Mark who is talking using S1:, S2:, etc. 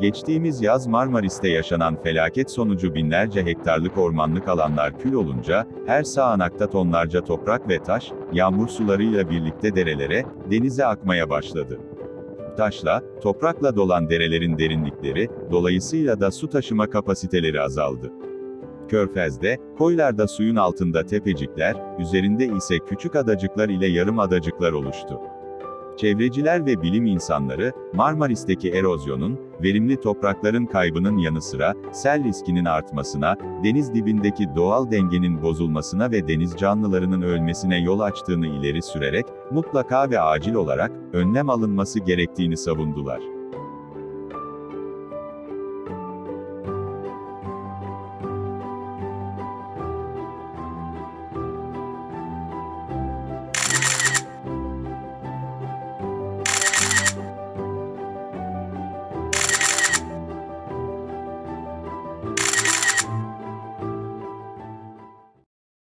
S1: Geçtiğimiz yaz Marmaris'te yaşanan felaket sonucu binlerce hektarlık ormanlık alanlar kül olunca, her sağanakta tonlarca toprak ve taş, yağmur sularıyla birlikte derelere, denize akmaya başladı. Taşla, toprakla dolan derelerin derinlikleri, dolayısıyla da su taşıma kapasiteleri azaldı. Körfez'de, koylarda suyun altında tepecikler, üzerinde ise küçük adacıklar ile yarım adacıklar oluştu. Çevreciler ve bilim insanları, Marmaris'teki erozyonun, verimli toprakların kaybının yanı sıra, sel riskinin artmasına, deniz dibindeki doğal dengenin bozulmasına ve deniz canlılarının ölmesine yol açtığını ileri sürerek, mutlaka ve acil olarak, önlem alınması gerektiğini savundular.